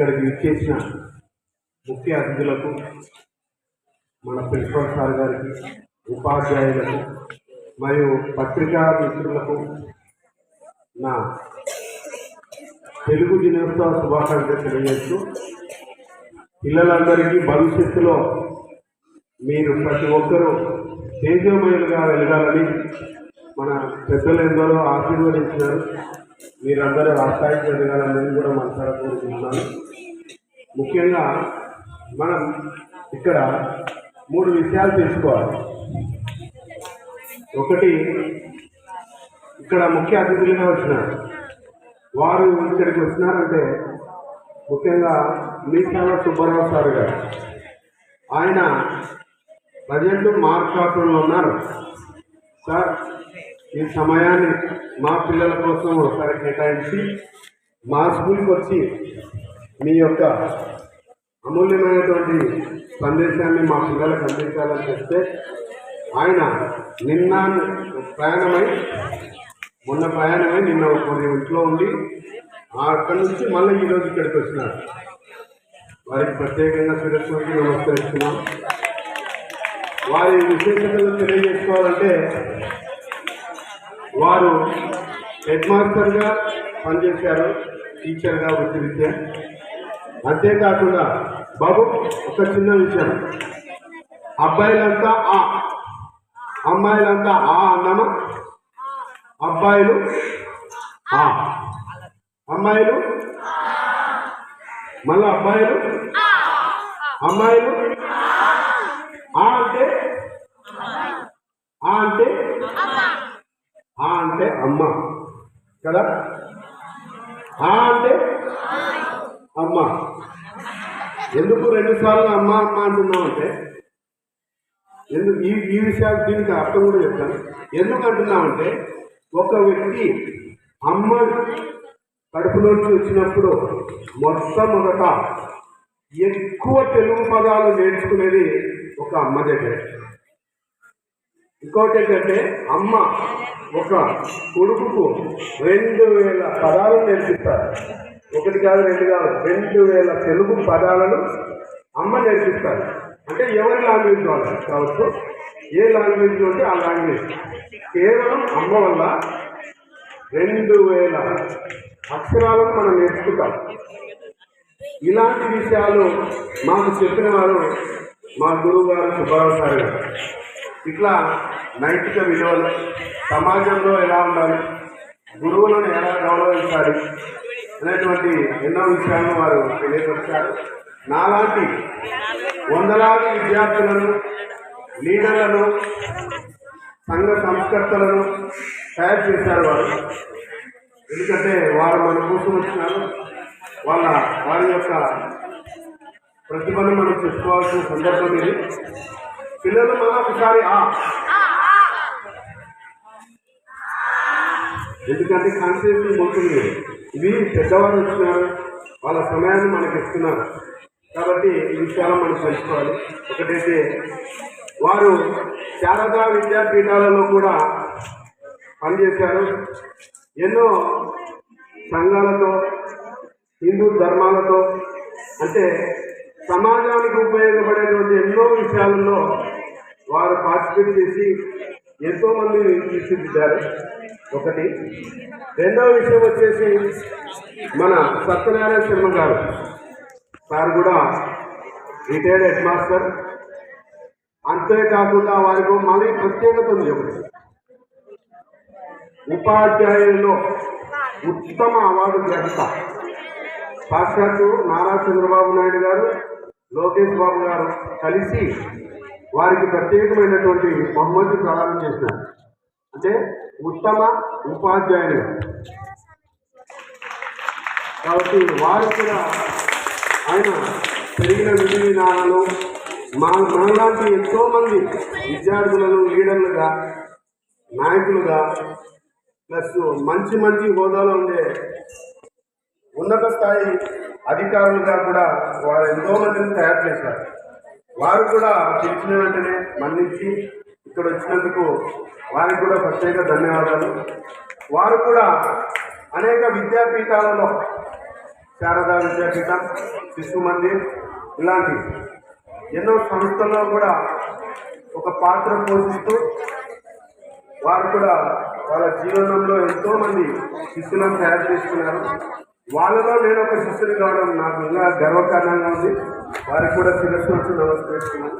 ఇక్కడికి ఇచ్చేసిన ముఖ్య అతిథులకు మన ప్రిన్సిపల్ సార్ గారికి ఉపాధ్యాయులకు మరియు పత్రికా మిత్రులకు నా తెలుగు దినోత్సవ శుభాకాంక్షలు తెలియజేస్తూ పిల్లలందరికీ భవిష్యత్తులో మీరు ప్రతి ఒక్కరూ తేజోమయులుగా వెలగాలని మన పెద్దలు ఎందరో ఆశీర్వదించినారు. మీరందరూ రాష్ట్రానికి వెలగాలని నేను కూడా మనసారా కోరుకుంటున్నాను. ముఖ్యంగా మనం ఇక్కడ మూడు విషయాలు తెలుసుకోవాలి. ఒకటి ఇక్కడ ముఖ్య అతిథులుగా వచ్చినారు వారు ఇక్కడికి వచ్చినారంటే ముఖ్యంగా మీసాల సుబ్బారావు సార్ గారు. ఆయన ప్రజెంట్ మార్కాపురంలో ఉన్నారు. సార్ ఈ సమయాన్ని మా పిల్లల కోసం ఒకసారి కేటాయించి మా స్కూల్కి వచ్చి మీ యొక్క అమూల్యమైనటువంటి సందేశాన్ని మా పిల్లలకు అందించాలని చెప్తే ఆయన నిన్న ప్రయాణమై మొన్న ప్రయాణమై నిన్న కొన్ని ఇంట్లో ఉండి అక్కడి నుంచి మళ్ళీ ఈరోజు ఇక్కడికి వచ్చినారు. వారికి ప్రత్యేకంగా శిరస్సుకి నమస్కరిస్తున్నాం. వారి విశేషతలు తెలియజేసుకోవాలంటే వారు హెడ్ మాస్టర్గా పనిచేశారు టీచర్గా వృత్తి విద్య. అంతేకాకుండా బాబు ఒక చిన్న విషయం. అబ్బాయిలంతా ఆ. అమ్మాయిలంతా ఆ అన్నమా? అబ్బాయిలు ఆ. అమ్మాయిలు మళ్ళీ అబ్బాయిలు అమ్మాయిలు ఆ అంటే? ఆ అంటే? ఆ అంటే అమ్మ. కదా? ఆ అంటే? అమ్మ. ఎందుకు రెండు సార్లు అమ్మ అమ్మ అంటున్నాం అంటే? ఎందుకు ఈ ఈ విషయాలు దీనికి అర్థం కూడా చెప్తాను. ఎందుకు అంటున్నామంటే ఒక వ్యక్తి అమ్మ కడుపులోంచి వచ్చినప్పుడు మొట్టమొదట ఎక్కువ తెలుగు పదాలు నేర్చుకునేది ఒక అమ్మ దగ్గర. ఇంకోటి ఏంటంటే అమ్మ ఒక కొడుకుకు రెండు వేల పదాలు నేర్పిస్తారు. ఒకటి కాదు రెండు కాదు. రెండు వేల తెలుగు పదాలను అమ్మ నేర్పిస్తారు అంటే ఎవరి లాంగ్వేజ్ వాళ్ళు కావచ్చు. ఏ లాంగ్వేజ్ ఉంటే ఆ లాంగ్వేజ్. కేవలం అమ్మ వల్ల రెండు వేల అక్షరాలను మనం నేర్చుకుంటాం. ఇలాంటి విషయాలు మాకు చెప్పిన వారు మా గురువు గారు సుబ్బారావు సార్ గారు. ఇట్లా నైతిక విలువలు సమాజంలో ఎలా ఉండాలి గురువులను ఎలా గౌరవించాలి అనేటువంటి ఎన్నో విషయాలను వారు తెలియపరిచారు. నాలాంటి వందలాది విద్యార్థులను లీడర్లను సంఘ సంస్కర్తలను తయారు చేశారు వారు. ఎందుకంటే వారు మన కోసం వచ్చినారు. వాళ్ళ వారి యొక్క ప్రతిభను మనం చెప్పుకోవాల్సిన సందర్భం ఇది. పిల్లలు మన ఒకసారి ఎందుకంటే కాన్సెప్ట్ పోతుంది ఇవి పెద్దవారు వచ్చినారు వాళ్ళ సమయాన్ని మనకి ఇస్తున్నారు. కాబట్టి ఈ విషయాలు మనం తెలుసుకోవాలి. ఒకటైతే వారు శారదా విద్యాపీఠాలలో కూడా పనిచేశారు. ఎన్నో సంఘాలతో హిందూ ధర్మాలతో అంటే సమాజానికి ఉపయోగపడేటువంటి ఎన్నో విషయాలలో వారు పార్టిసిపేట్ చేసి ఎంతో మంది తీర్చిదిద్దారు. ఒకటి. రెండవ విషయం వచ్చేసి మన సత్యనారాయణ శర్మ గారు. సార్ కూడా రిటైర్డ్ హెడ్ మాస్టర్ అంతేకాకుండా వారికి మళ్ళీ ప్రత్యేకత ఉంది ఒకటి. ఉపాధ్యాయుల్లో ఉత్తమ అవార్డు గ్రహీత. సాక్షాత్తు నారా చంద్రబాబు నాయుడు గారు లోకేష్ బాబు గారు కలిసి వారికి ప్రత్యేకమైనటువంటి బహుమతి ప్రదానం చేసినారు. అంటే ఉత్తమ ఉపాధ్యాయులు. కాబట్టి వారు కూడా ఆయన పెరిగిన విధి విధానాలు మా మనలాంటి ఎంతో మంది విద్యార్థులను లీడర్లుగా నాయకులుగా ప్లస్ మంచి మంచి హోదాలో ఉండే ఉన్నత స్థాయి అధికారులుగా కూడా వారు ఎంతో మందిని తయారు చేశారు. వారు కూడా పిలిచిన వెంటనే మన్నించి ఇక్కడ వచ్చినందుకు వారికి కూడా ప్రత్యేక ధన్యవాదాలు. వారు కూడా అనేక విద్యాపీఠాలలో శారదా విద్యాపీఠం శిశు మందిర్ ఇలాంటి ఎన్నో సంస్థల్లో కూడా ఒక పాత్ర పోషిస్తూ వారు కూడా వాళ్ళ జీవనంలో ఎంతోమంది శిష్యులను తయారు చేసుకున్నారు. వాళ్ళలో నేను ఒక శిష్యుని కావడం నాకు ఇంకా గర్వకారణంగా ఉంది. వారికి కూడా శిరస్సు నమస్కరిస్తున్నాను.